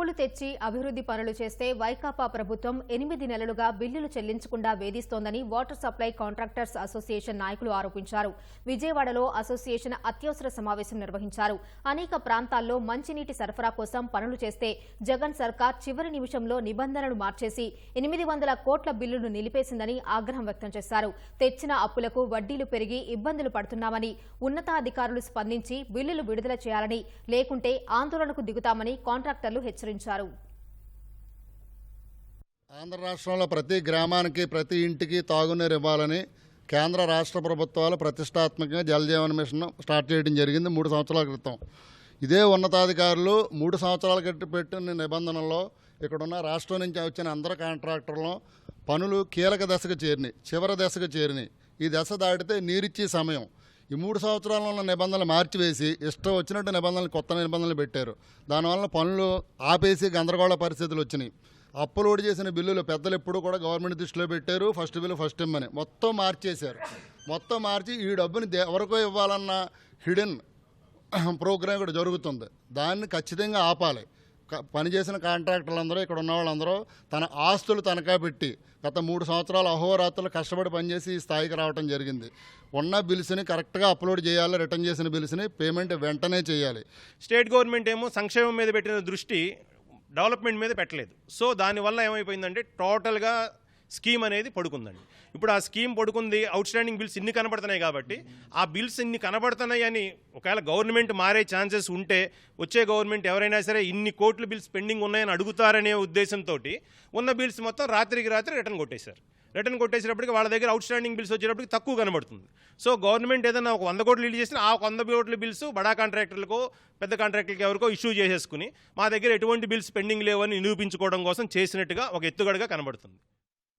అప్పులు తెచ్చి అభివృద్ధి పనులు చేస్తే వైకాపా ప్రభుత్వం ఎనిమిది నెలలుగా బిల్లులు చెల్లించకుండా వేధిస్తోందని వాటర్ సప్లై కాంట్రాక్టర్స్ అసోసియేషన్ నాయకులు ఆరోపించారు. విజయవాడలో అసోసియేషన్ అత్యవసర సమావేశం నిర్వహించారు. అనేక ప్రాంతాల్లో మంచినీటి సరఫరా కోసం పనులు చేస్తే జగన్ సర్కార్ చివరి నిమిషంలో నిబంధనలు మార్చేసి ఎనిమిది వందల కోట్ల బిల్లును నిలిపేసిందని ఆగ్రహం వ్యక్తం చేశారు. తెచ్చిన అప్పులకు వడ్డీలు పెరిగి ఇబ్బందులు పడుతున్నామని ఉన్నతాధికారులు స్పందించి బిల్లులు విడుదల చేయాలని లేకుంటే ఆందోళనకు దిగుతామని కాంట్రాక్టర్లు హెచ్చరించారు. ఆంధ్ర రాష్ట్రంలో ప్రతి గ్రామానికి ప్రతి ఇంటికి తాగునీరు ఇవ్వాలని కేంద్ర రాష్ట్ర ప్రభుత్వాలు ప్రతిష్టాత్మకంగా జలజీవన్ మిషన్ స్టార్ట్ చేయడం జరిగింది మూడు సంవత్సరాల క్రితం. ఇదే ఉన్నతాధికారులు మూడు సంవత్సరాల క్రితం పెట్టిన నిబంధనల్లో ఇక్కడున్న రాష్ట్రం నుంచి వచ్చిన అందరు కాంట్రాక్టర్లు పనులు కీలక దశకు చేరినాయి చివరి దశకు చేరినాయి. ఈ దశ దాటితే నీరిచ్చే సమయం. ఈ మూడు సంవత్సరాల్లో ఉన్న నిబంధనలు మార్చివేసి ఇష్టం వచ్చినట్టు నిబంధనలు కొత్త నిబంధనలు పెట్టారు. దానివల్ల పనులు ఆపేసి గందరగోళ పరిస్థితులు వచ్చినాయి. అప్లోడ్ చేసిన బిల్లులు పెద్దలు ఎప్పుడు కూడా గవర్నమెంట్ దృష్టిలో పెట్టారు. ఫస్ట్ బిల్లు ఫస్ట్ ఇమ్మని. మొత్తం మార్చేశారు. మొత్తం మార్చి ఈ డబ్బుని ఎవరికో ఇవ్వాలన్న హిడెన్ ప్రోగ్రామ్ ఇక్కడ జరుగుతుంది. దాన్ని ఖచ్చితంగా ఆపాలి. పనిచేసిన కాంట్రాక్టర్లందరూ ఇక్కడ ఉన్న వాళ్ళందరూ తన ఆస్తులు తనఖా పెట్టి గత మూడు సంవత్సరాలు అహోరాత్రులు కష్టపడి పనిచేసి ఈ స్థాయికి రావడం జరిగింది. ఉన్న బిల్స్ని కరెక్ట్గా అప్లోడ్ చేయాలి రిటర్న్ చేసిన బిల్స్ని పేమెంట్ వెంటనే చేయాలి. స్టేట్ గవర్నమెంట్ ఏమో సంక్షేమం మీద పెట్టిన దృష్టి డెవలప్మెంట్ మీద పెట్టలేదు. సో దానివల్ల ఏమైపోయిందంటే టోటల్గా స్కీమ్ అనేది పడుకుందండి. ఇప్పుడు ఆ స్కీమ్ పడుకుంది అవుట్ స్టాండింగ్ బిల్స్ ఇన్ని కనబడుతున్నాయి కాబట్టి ఆ బిల్స్ ఇన్ని కనబడుతున్నాయి అని ఒకవేళ గవర్నమెంట్ మారే ఛాన్సెస్ ఉంటే వచ్చే గవర్నమెంట్ ఎవరైనా సరే ఇన్ని కోట్ల బిల్స్ పెండింగ్ ఉన్నాయని అడుగుతారనే ఉద్దేశంతో ఉన్న బిల్స్ మొత్తం రాత్రికి రాత్రి రిటర్న్ కొట్టేశారు. రిటర్న్ కొట్టేసేటప్పటికి వాళ్ళ దగ్గర అవుట్ స్టాండింగ్ బిల్స్ వచ్చేటప్పటికి తక్కువ కనబడుతుంది. సో గవర్నమెంట్ ఏదైనా ఒక వంద కోట్లు రిలీజ్ చేసినా ఆ వంద కోట్ల బిల్స్ బడా కాంట్రాక్టర్లకు పెద్ద కాంట్రాక్టర్లకు ఎవరికో ఇష్యూ చేసేసుకుని మా దగ్గర ఎటువంటి బిల్స్ పెండింగ్ లేవని నిరూపించుకోవడం కోసం చేసినట్టుగా ఒక ఎత్తుగడగా కనబడుతుంది.